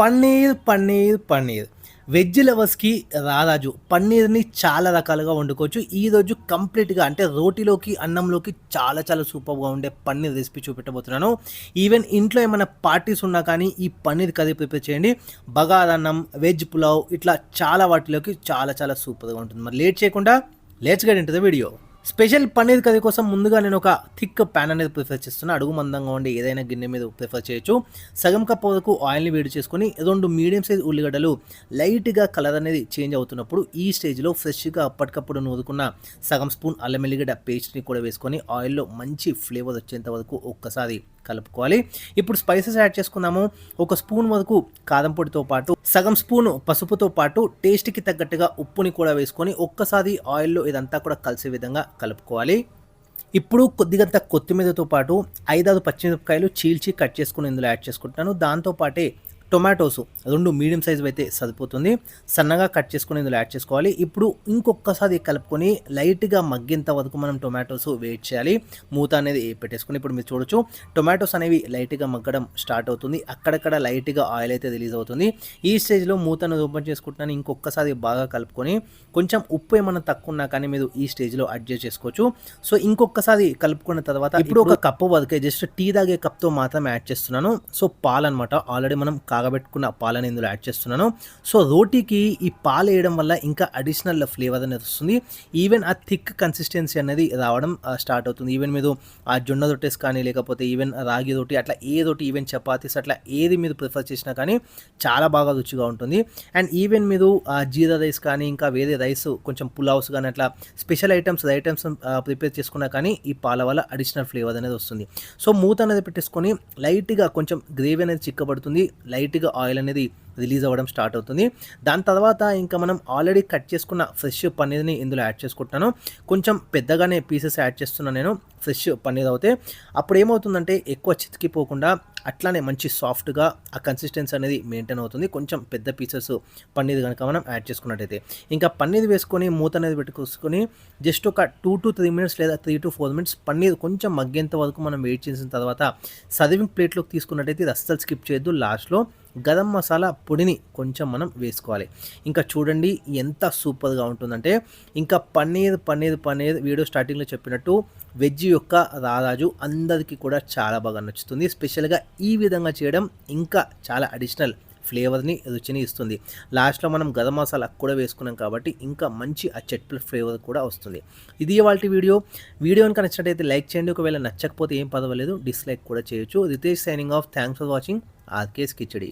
Paneer paneer paneer. Veg లవర్స్కి రారాజు. పన్నీర్ని చాలా రకాలుగా వండుకోవచ్చు. ఈరోజు కంప్లీట్గా అంటే రోటీలోకి అన్నంలోకి చాలా చాలా సూపర్గా ఉండే పన్నీర్ రెసిపీ చూపెట్టబోతున్నాను. ఈవెన్ ఇంట్లో ఏమైనా పార్టీస్ ఉన్నా కానీ ఈ పన్నీర్ కర్రీ ప్రిపేర్ చేయండి. బగారన్నం వెజ్ పులావ్ ఇట్లా చాలా వాటిలోకి చాలా చాలా సూపర్గా ఉంటుంది. మరి లేట్ చేయకుండా let's get into the video special paneer curry కోసం ముందుగా నేను ఒక థిక్ ప్యాన్ అనేది ప్రిఫర్ చేస్తున్నాను అడుగు మందంగా ఉండి ఏదైనా గిన్నె మీద ప్రిఫర్ చేయొచ్చు. సగం కప్ వరకు ఆయిల్ని వేడి చేసుకొని రెండు మీడియం సైజ్ ఉల్లిగడ్డలు లైట్గా కలర్ అనేది చేంజ్ అవుతున్నప్పుడు ఈ స్టేజ్లో ఫ్రెష్గా అప్పటికప్పుడు నూరుకున్న సగం స్పూన్ అల్లం ఎల్లిగడ్డ పేస్ట్ని కూడా వేసుకొని ఆయిల్లో మంచి ఫ్లేవర్ వచ్చేంత వరకు ఒక్కసారి కలుపుకోవాలి. ఇప్పుడు స్పైసెస్ యాడ్ చేసుకుందాము. ఒక స్పూన్ వరకు కాదం పొడితో పాటు సగం స్పూన్ పసుపుతో పాటు టేస్ట్కి తగ్గట్టుగా ఉప్పుని కూడా వేసుకొని ఒక్కసారి ఆయిల్లో ఇదంతా కూడా కలిసే విధంగా కలుపుకోవాలి. ఇప్పుడు కొద్దిగంత కొత్తిమీరతో పాటు ఐదారు పచ్చిమిరపకాయలు చీల్చి కట్ చేసుకుని ఇందులో యాడ్ చేసుకుంటాను. దాంతోపాటే టొమాటోస్. రెండు మీడియం సైజు అయితే సరిపోతుంది. సన్నగా కట్ చేసుకుని ఇందులో యాడ్ చేసుకోవాలి. ఇప్పుడు ఇంకొకసారి కలుపుకొని లైట్గా మగ్గేంత వరకు మనం టొమాటోస్ వెయిట్ చేయాలి. మూత అనేది పెట్టేసుకుని ఇప్పుడు మీరు చూడొచ్చు. టొమాటోస్ అనేవి లైట్గా మగ్గడం స్టార్ట్ అవుతుంది. అక్కడక్కడ లైట్గా ఆయిల్ అయితే రిలీజ్ అవుతుంది. ఈ స్టేజ్లో మూతను ఓపెన్ చేసుకుంటున్నాను. ఇంకొకసారి బాగా కలుపుకొని కొంచెం ఉప్పు ఏమైనా తక్కువ ఉన్నా కానీ మీరు ఈ స్టేజ్లో అడ్జస్ట్ చేసుకోవచ్చు. సో ఇంకొకసారి కలుపుకున్న తర్వాత ఇప్పుడు ఒక కప్పు వరకే జస్ట్ టీ తాగే కప్తో మాత్రం యాడ్ చేస్తున్నాను. సో పాలు అనమాట ఆల్రెడీ మనం కాగబెట్టుకున్న పాలని ఇందులో యాడ్ చేస్తున్నాను. సో రోటీకి ఈ పాలు వేయడం వల్ల ఇంకా అడిషనల్ ఫ్లేవర్ అనేది వస్తుంది. ఈవెన్ ఆ థిక్ కన్సిస్టెన్సీ అనేది రావడం స్టార్ట్ అవుతుంది. ఈవెన్ మీరు ఆ జొన్న రొట్టెస్ కానీ లేకపోతే ఈవెన్ రాగి రోటీ అట్లా ఏ రోటీ ఈవెన్ చపాతీస్ అట్లా ఏది మీరు ప్రిఫర్ చేసినా కానీ చాలా బాగా రుచిగా ఉంటుంది. అండ్ ఈవెన్ మీరు ఆ జీరా రైస్ కానీ ఇంకా వేరే రైస్ కొంచెం పులావ్స్ కానీ అట్లా స్పెషల్ ఐటమ్స్ ఐటమ్స్ ప్రిపేర్ చేసుకున్నా కానీ ఈ పాల వల్ల అడిషనల్ ఫ్లేవర్ అనేది వస్తుంది. సో మూత అనేది పెట్టేసుకొని లైట్గా కొంచెం గ్రేవీ అనేది చిక్కబడుతుంది. లైట్ లైట్గా ఆయిల్ అనేది రిలీజ్ అవ్వడం స్టార్ట్ అవుతుంది. దాని తర్వాత ఇంకా మనం ఆల్రెడీ కట్ చేసుకున్న ఫ్రెష్ పన్నీర్ని ఇందులో యాడ్ చేసుకుంటున్నాను. కొంచెం పెద్దగానే పీసెస్ యాడ్ చేస్తున్నాను నేను ఫ్రెష్ పన్నీర్ అవుతే అప్పుడు ఏమవుతుందంటే ఎక్కువ చితికిపోకుండా అట్లానే మంచి సాఫ్ట్గా ఆ కన్సిస్టెన్సీ అనేది మెయింటైన్ అవుతుంది. కొంచెం పెద్ద పీసెస్ పన్నీర్ కనుక మనం యాడ్ చేసుకున్నట్టయితే. ఇంకా పన్నీర్ వేసుకొని మూత అనేది పెట్టుకొని జస్ట్ ఒక టూ టు త్రీ మినిట్స్ లేదా three to four minutes paneer కొంచెం మగ్గేంత వరకు మనం వెయిట్ చేసిన తర్వాత సర్వింగ్ ప్లేట్లోకి తీసుకున్నట్టయితే ఇది అస్సలు స్కిప్ చేయొద్దు. లాస్ట్లో గరం మసాలా పొడిని కొంచెం మనం వేసుకోవాలి. ఇంకా చూడండి ఎంత సూపర్గా ఉంటుందంటే ఇంకా పన్నీర్ పన్నీర్ పన్నీర్ వీడియో స్టార్టింగ్లో చెప్పినట్టు వెజ్ యొక్క రారాజు అందరికీ కూడా చాలా బాగా నచ్చుతుంది. స్పెషల్గా ఈ విధంగా చేయడం ఇంకా చాలా అడిషనల్ ఫ్లేవర్ని రుచిని ఇస్తుంది. లాస్ట్లో మనం గరం మసాలా కూడా వేసుకున్నాం కాబట్టి ఇంకా మంచి ఆ చెట్ల ఫ్లేవర్ కూడా వస్తుంది. ఇది వాళ్ళ వీడియో. వీడియో కనుక నచ్చినట్టయితే లైక్ చేయండి. ఒకవేళ నచ్చకపోతే ఏం పర్వాలేదు. డిస్లైక్ కూడా చేయొచ్చు. Ritesh signing off. Thanks for watching. RK's khichdi